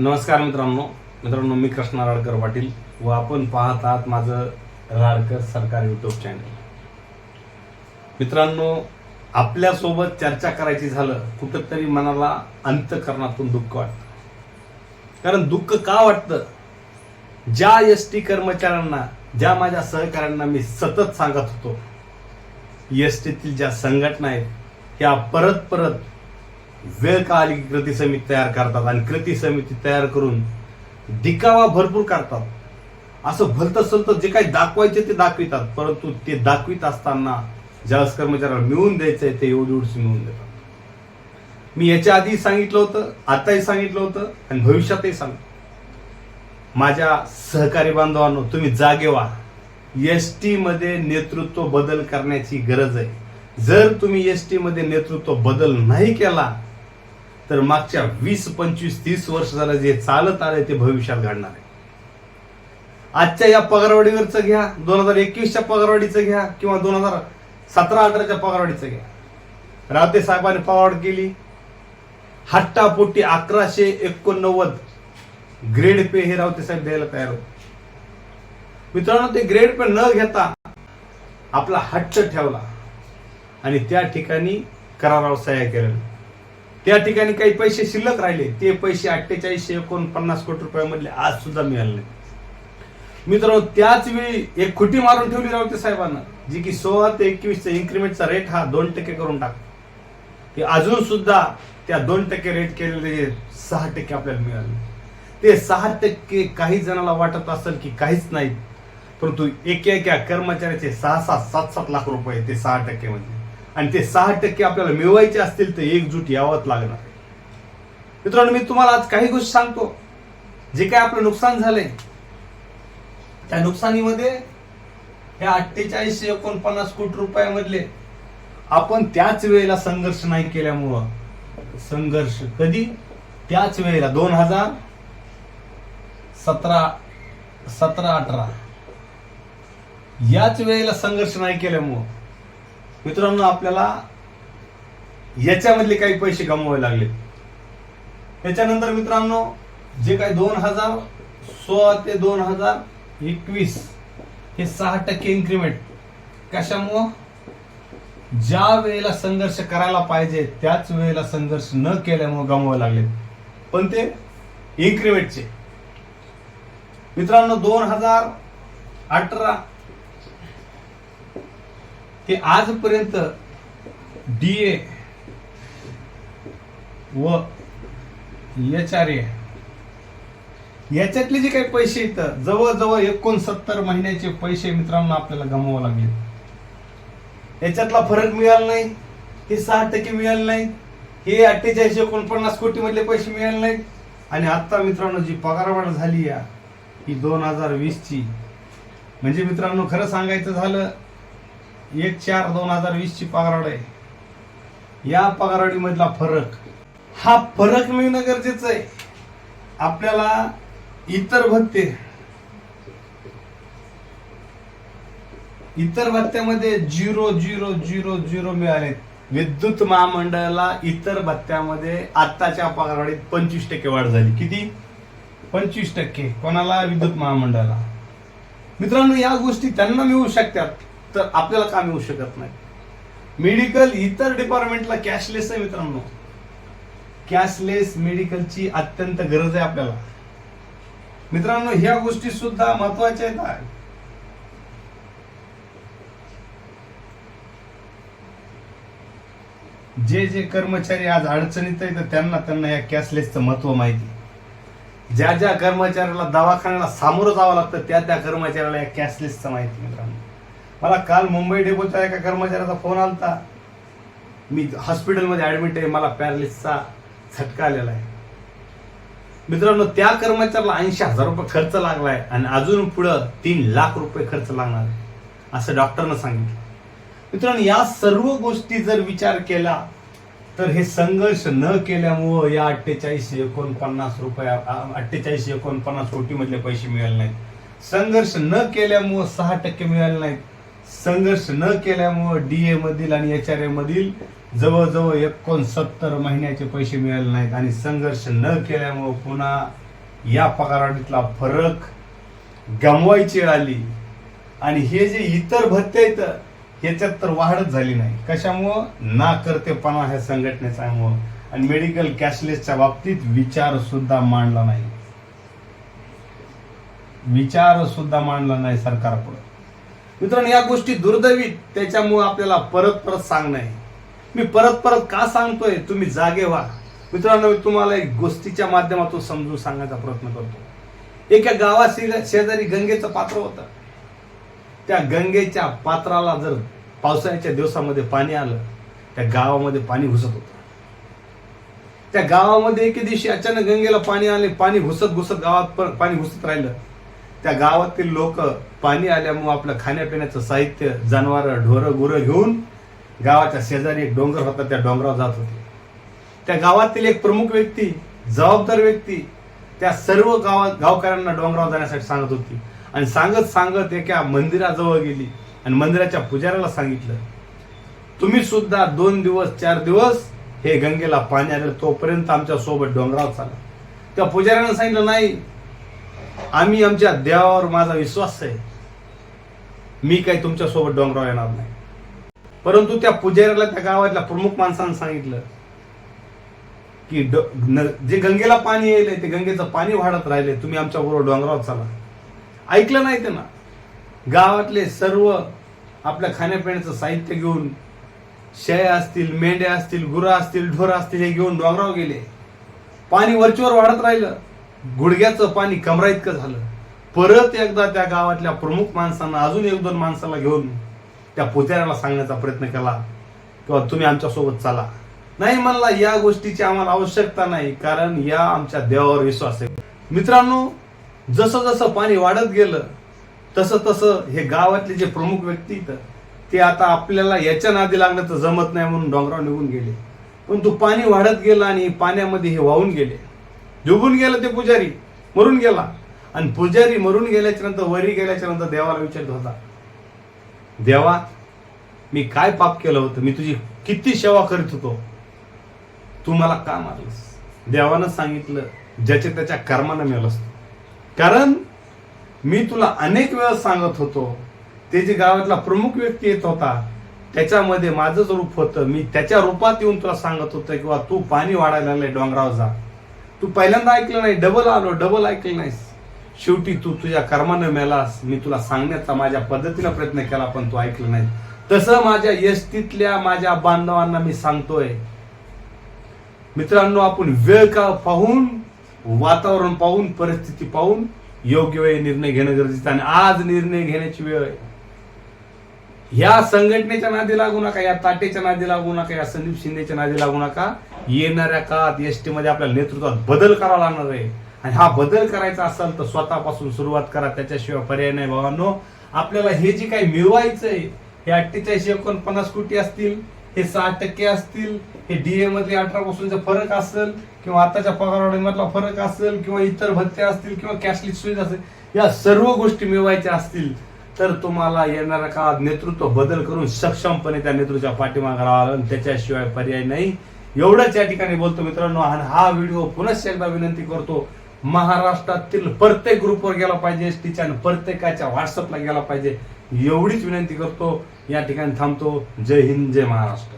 नमस्कार मित्रांनो. मित्रांनो मी कृष्णा राडकर पाटील व आपण पाहत आहात माझं राडकर सरकार युट्यूब चॅनल मित्रांनो आपल्यासोबत चर्चा करायची झालं कुठंतरी मनाला अंतकरणातून दुःख वाटतं. कारण दुःख का वाटतं? ज्या एस टी कर्मचाऱ्यांना ज्या माझ्या सहकाऱ्यांना मी सतत सांगत होतो एस टीतील ज्या संघटना आहेत ह्या परत परत वेळ का आली की कृती समिती तयार करतात आणि कृती समिती तयार करून दिकावा भरपूर करतात. असं भलतं सलतं जे काही दाखवायचे ते दाखवितात परंतु ते दाखवित असताना ज्या कर्मचाऱ्याला मिळवून द्यायचंय ते एवढी एवढीच मिळवून देतात. मी याच्या आधी सांगितलं होतं आताही सांगितलं होतं आणि भविष्यातही सांग माझ्या सहकारी बांधवांनो तुम्ही जागे व्हा. एस टीमध्ये नेतृत्व बदल करण्याची गरज आहे. जर तुम्ही एस टीमध्ये नेतृत्व बदल नाही केला तर मागच्या वीस पंचवीस तीस वर्ष झालं जे चालत आलंय ते भविष्यात घडणार आहे. आजच्या या पगारवाढीवरचं घ्या दोन हजार एकवीसच्या पगारवाढीचं घ्या किंवा दोन हजार सतरा अठराच्या पगारवाढीचं घ्या. रावते साहेबांनी पगारवाढ केली. हट्टापोटी अकराशे एकोणनव्वद ग्रेड पे हे रावते साहेब द्यायला तयार होते. मित्रांनो ते ग्रेड पे न घेता आपला हट्ट ठेवला आणि त्या ठिकाणी करारावर सह्या केल्या. त्या ठिकाणी काही पैसे शिल्लक राहिले. ते पैसे अठ्ठेचाळीसशे एकोणपन्नास कोटी रुपयामधले आज सुद्धा मिळाले नाही मित्रांनो त्याच वेळी एक खुटी मारून ठेवली रावते साहेबांना जी की सोळा ते एकवीसचा इन्क्रीमेंटचा रेट हा दोन टक्के करून टाक ते अजून सुद्धा त्या दोन टक्के रेट केलेले सहा टक्के आपल्याला मिळाले ते सहा टक्के काही जणाला वाटत असेल की काहीच नाही परंतु एका एका कर्मचाऱ्याचे सहा सहा सात सात लाख रुपये ते सहा टक्के म्हणजे. आणि ते सहा टक्के आपल्याला मिळवायचे असतील तर एकजूट यावंच लागणार. मित्रांनो मी तुम्हाला आज काही गोष्टी सांगतो. जे काय आपलं नुकसान झालंय त्या नुकसानीमध्ये हे अठ्ठेचाळीसशे एकोणपन्नास कोटी रुपयामधले आपण त्याच वेळेला संघर्ष नाही केल्यामुळं संघर्ष कधी? त्याच वेळेला दोन हजार सतरा सतरा अठरा. याच वेळेला संघर्ष नाही केल्यामुळं मित्रांनो आपल्याला याच्यामधले काही पैसे गमवावे लागले. त्याच्यानंतर मित्रांनो जे काही दोन हजार सोळा ते दोन हजार एकवीस हे सहा टक्के इन्क्रीमेंट कशामुळं? ज्या वेळेला संघर्ष करायला पाहिजे त्याच वेळेला संघर्ष न केल्यामुळे गमवावे लागले. पण ते इन्क्रीमेंटचे मित्रांनो दोन हजार अठरा ते आजपर्यंत डी ए व एच आर ए याच्यातले जे काही पैसे येतं जवळजवळ एकोणसत्तर महिन्याचे पैसे मित्रांनो आपल्याला गमवावं लागले. याच्यातला फरक मिळाला नाही हे सहा टक्के मिळाले नाही हे अठ्ठेचाळीस एकोणपन्नास कोटी मधले पैसे मिळाले नाहीत. आणि आता मित्रांनो जी पगारवाढ झाली या ही दोन हजार वीस ची म्हणजे मित्रांनो खरं सांगायचं झालं एक चार दोन हजार वीस ची पगारवाडी आहे. या पगारवाढीमधला फरक हा फरक मिळणं गरजेचं आहे. आपल्याला इतर भत्ते इतर भत्त्यामध्ये झिरो झिरो झिरो झिरो मिळाले विद्युत महामंडळाला इतर भत्त्यामध्ये आत्ताच्या पगारवाढीत पंचवीस टक्के वाढ झाली. किती? पंचवीस टक्के. कोणाला? विद्युत महामंडळाला. मित्रांनो या गोष्टी त्यांना मिळू शकतात. तर आपल्याला काम येऊ शकत नाही. मेडिकल इतर डिपार्टमेंटला कॅशलेस आहे मित्रांनो. कॅशलेस मेडिकलची अत्यंत गरज आहे आपल्याला. मित्रांनो ह्या गोष्टी सुद्धा महत्त्वाच्या आहेत जे जे कर्मचारी आज अडचणीत आहेत त्यांना त्यांना या कॅशलेसचं महत्त्व माहिती ज्या ज्या कर्मचाऱ्याला दवाखान्याला सामोरं जावं लागतं त्या त्या कर्मचाऱ्याला या कॅशलेसचं माहिती मित्रांनो. मला काल मुंबई डेपोच्या एका कर्मचाऱ्याचा फोन आलता. मी हॉस्पिटलमध्ये ऍडमिट आहे मला पॅरालिसचा झटका आलेला आहे. मित्रांनो त्या कर्मचाऱ्याला ऐंशी हजार रुपये खर्च लागलाय आणि अजून पुढं तीन लाख रुपये खर्च लागणार आहे असं डॉक्टरनं सांगितलं. मित्रांनो या सर्व गोष्टी जर विचार केला तर हे संघर्ष न केल्यामुळं या अठ्ठेचाळीस एकोणपन्नास रुपया अठ्ठेचाळीस एकोणपन्नास कोटीमधले पैसे मिळाले नाहीत. संघर्ष न केल्यामुळं सहा टक्के मिळाले नाहीत. संघर्ष न केल्यामुळं डी ए मधील आणि एच आर ए मधील जवळजवळ एकोणसत्तर महिन्याचे पैसे मिळाले नाहीत आणि संघर्ष न केल्यामुळं पुन्हा या पगारवाढीतला फरक गमवायची आली. आणि हे जे इतर भत्ते आहेत ह्याच्यात तर वाढच झाली नाही. कशामुळं? ना करतेपणा ह्या संघटनेचा मुळं आणि मेडिकल कॅशलेसच्या बाबतीत विचार सुद्धा मांडला नाही. विचार सुद्धा मांडला नाही सरकारपुढे. मित्रांनो या गोष्टी दुर्दैवी. त्याच्यामुळे आपल्याला परत परत सांगणं आहे. मी परत परत का सांगतोय? तुम्ही जागे व्हा. मित्रांनो मी तुम्हाला एक गोष्टीच्या माध्यमातून समजून सांगायचा प्रयत्न करतो. एका गावा शेजारी गंगेचं पात्र होतं. त्या गंगेच्या पात्राला जर पावसाळ्याच्या दिवसामध्ये पाणी आलं त्या गावामध्ये पाणी घुसत होतं. त्या गावामध्ये एके दिवशी अचानक गंगेला पाणी आले पाणी घुसत घुसत गावात पाणी घुसत राहिलं. त्या गावातील लोक पाणी आल्यामुळे आपलं खाण्यापिण्याचं साहित्य जनावरं ढोरं गुरं घेऊन गावाच्या शेजारी एक डोंगर होता त्या डोंगरावर जात होते. त्या गावातील एक प्रमुख व्यक्ती जबाबदार व्यक्ती त्या सर्व गावात गावकऱ्यांना डोंगरावर जाण्यासाठी सांगत होती. आणि सांगत सांगत एका मंदिराजवळ गेली आणि मंदिराच्या पुजाऱ्याला सांगितलं तुम्ही सुद्धा दोन दिवस चार दिवस हे गंगेला पाणी आलं तोपर्यंत आमच्यासोबत डोंगरावर चाला. त्या पुजाऱ्यानं सांगितलं नाही आम्ही आमच्या देवावर माझा विश्वास आहे. मी काही तुमच्यासोबत डोंगराव डोंगरावर येणार नाही. परंतु त्या पुजाऱ्याला त्या गावातल्या प्रमुख माणसानं सांगितलं की ड- जे गंगेला पाणी येईल ते गंगेचं पाणी वाढत राहिले तुम्ही आमच्या बरोबर डोंगरावर चला. ऐकलं नाही ते ना गावातले सर्व आपल्या खाण्यापिण्याचं साहित्य घेऊन शेळ्या असतील मेंढ्या असतील गुरं असतील ढोरं असतील हे घेऊन डोंगरावर गेले. पाणी वरचीवर वाढत राहिलं. गुडघ्याचं पाणी कमरा इतकं झालं. परत एकदा त्या गावातल्या प्रमुख माणसांना अजून एक दोन माणसाला घेऊन त्या पुजाऱ्याला सांगण्याचा प्रयत्न केला किंवा तुम्ही आमच्यासोबत चला. नाही म्हणला या गोष्टीची आम्हाला आवश्यकता नाही कारण या आमच्या देवावर विश्वास आहे. मित्रांनो जसं जसं पाणी वाढत गेलं तसं तसं हे गावातले जे प्रमुख व्यक्ती ते आता आपल्याला याच्या नादी लागण्याचं तर जमत नाही म्हणून डोंगरावर निघून गेले. पण तो पाणी वाढत गेलं आणि पाण्यामध्ये हे वाहून गेले. डुबून गेलं ते पुजारी मरून गेला. आणि पुजारी मरून गेल्याच्यानंतर वरी गेल्याच्यानंतर देवाला विचारत होता देवा मी काय पाप केलं होतं? मी तुझी किती सेवा करीत होतो? तू मला का मारलंस? देवानं सांगितलं ज्याच्या त्याच्या कर्मानं मेलस कारण मी तुला अनेक वेळा सांगत होतो ते जे गावातला प्रमुख व्यक्ती येत होता त्याच्यामध्ये माझंच रूप होतं. मी त्याच्या रूपात येऊन तुला सांगत होतं किंवा तू पाणी वाढायला लागलंय डोंगरावर जा. तू पहिल्यांदा ऐकलं नाही डबल आलो डबल ऐकलं नाहीस. शेवटी तू तुझ्या कर्मानं मेलास मी तुला सांगण्याचा माझ्या पद्धतीनं प्रयत्न केला पण तू ऐकलं नाही. तसं माझ्या यष्टीतल्या माझ्या बांधवांना मी सांगतोय. मित्रांनो आपण वेळ का पाहून वातावरण पाहून परिस्थिती पाहून योग्य वेळी निर्णय घेणं गरजेचं आहे. आणि आज निर्णय घेण्याची वेळ आहे. या संघटनेच्या नादी लागू नका या ताटेच्या नादी लागू नका या संदीप शिंदेच्या नादी लागू नका. येणाऱ्या काळात एस टी मध्ये आपल्या नेतृत्वात बदल करावा लागणार आहे. आणि हा बदल करायचा असेल तर स्वतःपासून सुरुवात करा. त्याच्याशिवाय पर्याय नाही भावांनो. आपल्याला हे जे काही मिळवायचंय हे अठ्ठेचाळीस एकोणपन्नास कोटी असतील हे सहा टक्के असतील हे डीए मधले अठरा पासूनचा फरक असेल किंवा आताच्या पगारवाढीमधला फरक असेल किंवा इतर भत्ते असतील किंवा कॅशलेस सुविधा असेल या सर्व गोष्टी मिळवायच्या असतील. तर तुम्हाला येणाऱ्या काळात नेतृत्व बदल करून सक्षमपणे त्या नेतृत्वाच्या पाठीमागे राहावं आणि त्याच्याशिवाय पर्याय नाही. एवढंच या ठिकाणी बोलतो मित्रांनो आणि हा व्हिडिओ पुनश्च एकदा विनंती करतो महाराष्ट्रातील प्रत्येक ग्रुपवर गेला पाहिजे एस टीच्या आणि प्रत्येकाच्या व्हॉट्सअपला गेला पाहिजे. एवढीच विनंती करतो. या ठिकाणी थांबतो. जय हिंद जय महाराष्ट्र.